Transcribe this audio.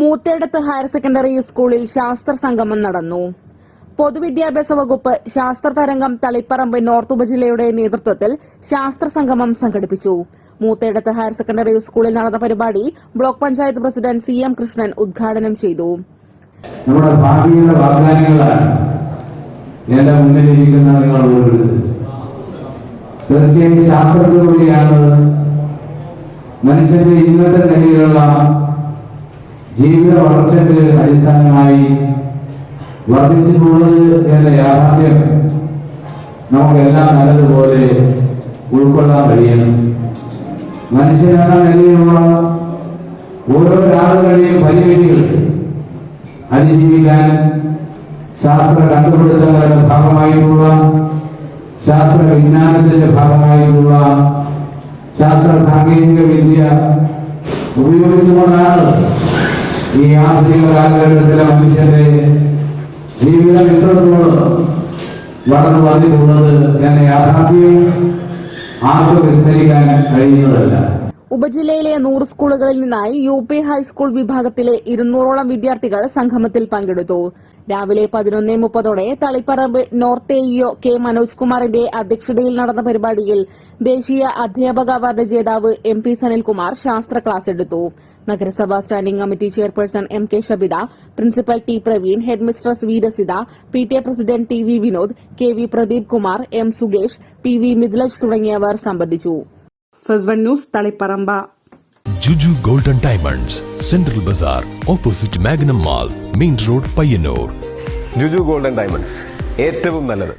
Moothedath higher secondary സ്കൂളിൽ ശാസ്ത്ര സംഗമം നടന്നു. പൊതുവിദ്യാഭ്യാസ വകുപ്പ് ശാസ്ത്ര തരംഗം തളിപ്പറമ്പ് നോർത്ത് ഉപജില്ലയുടെ നേതൃത്വത്തിൽ ശാസ്ത്ര സംഗമം സംഘടിപ്പിച്ചു. മൂത്തേടത്ത് ഹയർ സെക്കൻഡറി സ്കൂളിൽ നടന്ന പരിപാടി block panchayat president C M Krishnan ഉദ്ഘാടനം ചെയ്തു. നമ്മുടെ ഭാവിയുടെ വാഗ്ദാനങ്ങളാണ് എന്റെ മുന്നിലിരിക്കുന്ന തീർച്ചയായും ശാസ്ത്രത്തിലൂടെയാണ് മനുഷ്യന്റെ ഇന്നത്തെ നിലയിലുള്ള ജീവിത വളർച്ചയ്ക്ക് അടിസ്ഥാനമായി വർദ്ധിച്ചിട്ടുള്ളത് എന്ന യാഥാർത്ഥ്യം നമുക്കെല്ലാം നല്ലതുപോലെ ഉൾക്കൊള്ളാൻ കഴിയണം. മനുഷ്യനെന്ന നിലയിലുള്ള ഓരോ രാളുകളുടെയും പരിമിതികൾ അതിജീവിക്കാൻ ശാസ്ത്ര കണ്ടുപിടുത്തങ്ങളുടെ ഭാഗമായിട്ടുള്ള ശാസ്ത്ര വിജ്ഞാനത്തിന്റെ ഭാഗമായിട്ടുള്ള ശാസ്ത്ര സാങ്കേതിക വിദ്യ ഉപയോഗിച്ചുകൊണ്ടാണ് ഈ ആധുനിക കാലഘട്ടത്തിലെ മനുഷ്യന്റെ ജീവിതം എത്രത്തോളം വളർന്നു വന്നിട്ടുള്ളത് എന്ന യാഥാർത്ഥ്യം ആർക്കും വിസ്തരിക്കാൻ കഴിയുന്നതല്ല. ഉപജില്ലയിലെ നൂറ് സ്കൂളുകളിൽ നിന്നായി യു പി ഹൈസ്കൂൾ വിഭാഗത്തിലെ ഇരുന്നൂറോളം വിദ്യാർത്ഥികൾ സംഗമത്തിൽ പങ്കെടുത്തു. രാവിലെ പതിനൊന്നേ മുപ്പതോടെ Taliparamba north AEO K Manoj കുമാറിന്റെ അധ്യക്ഷതയിൽ നടന്ന പരിപാടിയിൽ ദേശീയ അധ്യാപക അവാർഡ് ജേതാവ് എം പി സനിൽകുമാർ ശാസ്ത്ര ക്ലാസ് എടുത്തു. നഗരസഭാ standing committee chairperson M K Shabitha principal T Praveen headmistress Veerasitha P T A president T V Vinod K V Pradeep Kumar M സുഗേഷ് P V Mithilaj തുടങ്ങിയവർ സംബന്ധിച്ചു. First one news Taliparamba Juju golden diamonds central bazaar opposite Magnum mall main road Payyanur Juju golden diamonds ഏറ്റവും നല്ലത്.